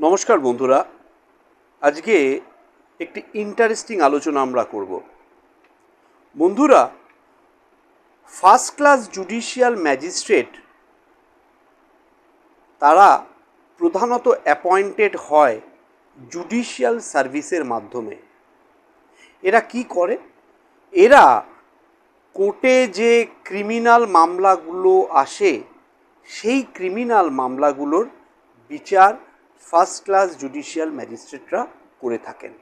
নমস্কার বন্ধুরা। আজকে একটি ইন্টারেস্টিং আলোচনা আমরা করব। বন্ধুরা ফার্স্ট ক্লাস জুডিশিয়াল ম্যাজিস্ট্রেট তারা প্রধানত অ্যাপয়েন্টেড হয় জুডিশিয়াল সার্ভিসের মাধ্যমে। এরা কি করে? এরা কোর্টে যে ক্রিমিনাল মামলাগুলো আসে, সেই ক্রিমিনাল মামলাগুলোর বিচার ফার্স্ট ক্লাস জুডিশিয়াল ম্যাজিস্ট্রেটরা করে থাকেন।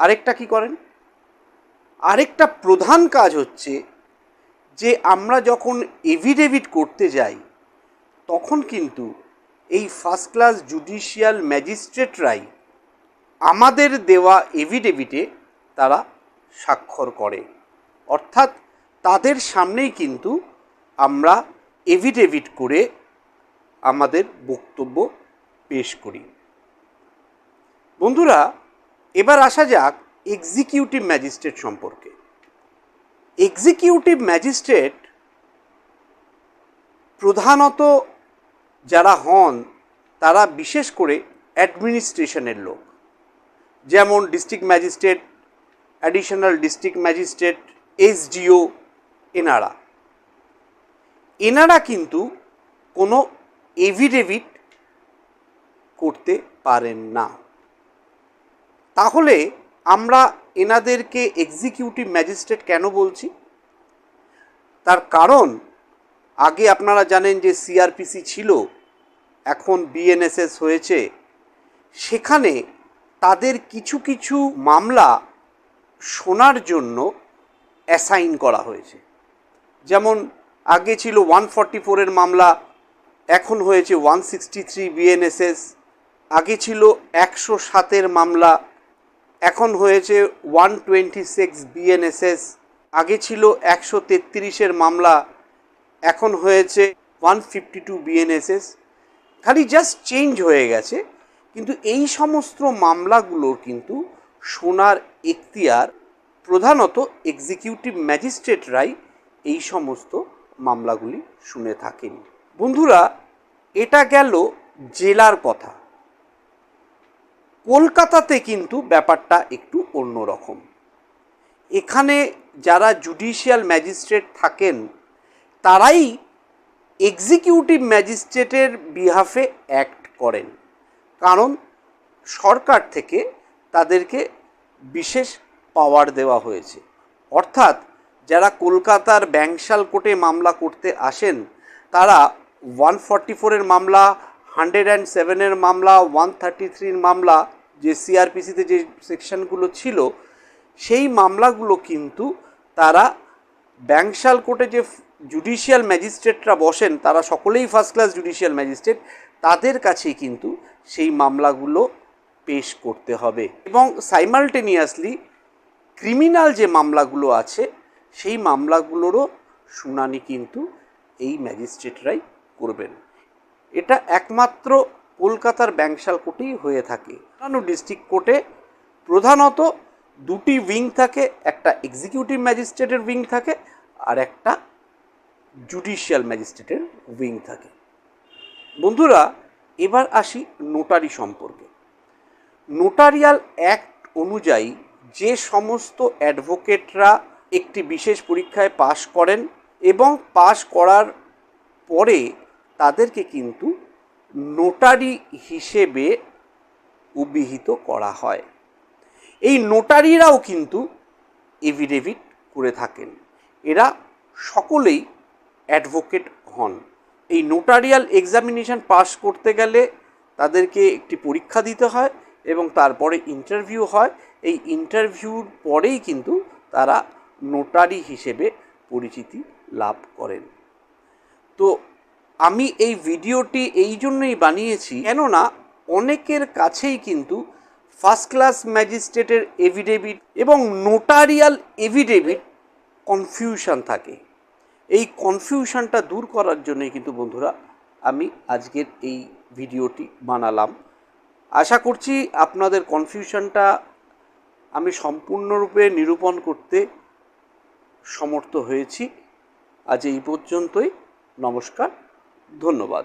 আরেকটা কি করেন? আরেকটা প্রধান কাজ হচ্ছে যে আমরা যখন এভিডেভিট করতে যাই, তখন কিন্তু এই ফার্স্ট ক্লাস জুডিশিয়াল ম্যাজিস্ট্রেটরাই আমাদের দেওয়া এভিডেভিটে তারা স্বাক্ষর করে। অর্থাৎ তাদের সামনেই কিন্তু আমরা এভিডেভিট করে আমাদের বক্তব্য পেশ করি। বন্ধুরা, এবার আসা যাক এক্সিকিউটিভ ম্যাজিস্ট্রেট সম্পর্কে। এক্সিকিউটিভ ম্যাজিস্ট্রেট প্রধানত যারা হন, তারা বিশেষ করে অ্যাডমিনিস্ট্রেশনের লোক। যেমন district magistrate additional district magistrate SDO এনারা। এনারা কিন্তু কোনো এভিডেভিট করতে পারেন না। তাহলে আমরা এনাদেরকে এক্সিকিউটিভ ম্যাজিস্ট্রেট কেন বলছি? তার কারণ আগে আপনারা জানেন যে সিআরপিসি ছিল, এখন বিএনএসএস হয়েছে। সেখানে তাদের কিছু কিছু মামলা শোনার জন্য অ্যাসাইন করা হয়েছে। যেমন আগে ছিল ওয়ান ফর্টি ফোরের মামলা, এখন হয়েছে ওয়ান সিক্সটি থ্রি বিএনএসএস আগে ছিল একশো সাতের মামলা, এখন হয়েছে ওয়ান টোয়েন্টি সিক্স বিএনএসএস। আগে ছিল একশো তেত্রিশের মামলা, এখন হয়েছে ওয়ান ফিফটি টু বিএনএসএস। খালি জাস্ট চেঞ্জ হয়ে গেছে, কিন্তু এই সমস্ত মামলাগুলোর কিন্তু শোনার এখতিয়ার প্রধানত এক্সিকিউটিভ ম্যাজিস্ট্রেটরাই এই সমস্ত মামলাগুলি শুনে থাকেন। বন্ধুরা, এটা গেল জেলার কথা। কলকাতাতে কিন্তু ব্যাপারটা একটু অন্যরকম। এখানে যারা জুডিশিয়াল ম্যাজিস্ট্রেট থাকেন, তারাই এক্সিকিউটিভ ম্যাজিস্ট্রেটের বিহাফে অ্যাক্ট করেন। কারণ সরকার থেকে তাদেরকে বিশেষ পাওয়ার দেওয়া হয়েছে। অর্থাৎ যারা কলকাতার ব্যাংশাল কোর্টে মামলা করতে আসেন, তারা ওয়ান ফর্টি ফোরের মামলা হান্ড্রেড অ্যান্ড সেভেনের মামলা, ওয়ান থার্টি থ্রির মামলা, যে সিআরপিসিতে যে সেকশনগুলো ছিল, সেই মামলাগুলো কিন্তু তারা ব্যাংশাল কোর্টে যে জুডিশিয়াল ম্যাজিস্ট্রেটরা বসেন, তারা সকলেই ফার্স্ট ক্লাস জুডিশিয়াল ম্যাজিস্ট্রেট, তাদের কাছেই কিন্তু সেই মামলাগুলো পেশ করতে হবে। এবং সাইমালটেনিয়াসলি ক্রিমিনাল যে মামলাগুলো আছে, সেই মামলাগুলোরও শুনানি কিন্তু এই ম্যাজিস্ট্রেটরাই করবেন। এটা একমাত্র কলকাতার ব্যাংশাল কোর্টেই হয়ে থাকে। অন্যান্য ডিস্ট্রিক্ট কোর্টে প্রধানত দুটি উইং থাকে, একটা এক্সিকিউটিভ ম্যাজিস্ট্রেটের উইং থাকে আর একটা জুডিশিয়াল ম্যাজিস্ট্রেটের উইং থাকে। বন্ধুরা, এবার আসি নোটারি সম্পর্কে। নোটারিয়াল অ্যাক্ট অনুযায়ী যে সমস্ত অ্যাডভোকেটরা একটি বিশেষ পরীক্ষায় পাশ করেন এবং পাশ করার পরে তাদেরকে কিন্তু নোটারি হিসেবে অভিহিত করা হয়। এই নোটারিরাও কিন্তু এভিডেভিট করে থাকেন। এরা সকলেই অ্যাডভোকেট হন। এই নোটারিয়াল এক্সামিনেশন পাস করতে গেলে তাদেরকে একটি পরীক্ষা দিতে হয় এবং তারপরে ইন্টারভিউ হয়। এই ইন্টারভিউর পরেই কিন্তু তারা নোটারি হিসেবে পরিচিতি লাভ করেন। তো আমি এই ভিডিওটি এই জন্যই বানিয়েছি কেননা অনেকের কাছেই কিন্তু ফার্স্ট ক্লাস ম্যাজিস্ট্রেটের এভিডেভিট এবং নোটারিয়াল এভিডেভিট কনফিউশন থাকে। এই কনফিউশনটা দূর করার জন্যই কিন্তু বন্ধুরা আমি আজকের এই ভিডিওটি বানালাম। আশা করছি আপনাদের কনফিউশনটা আমি সম্পূর্ণরূপে নিরূপণ করতে সমর্থ হয়েছি। আজ এই পর্যন্তই। নমস্কার। ধন্যবাদ।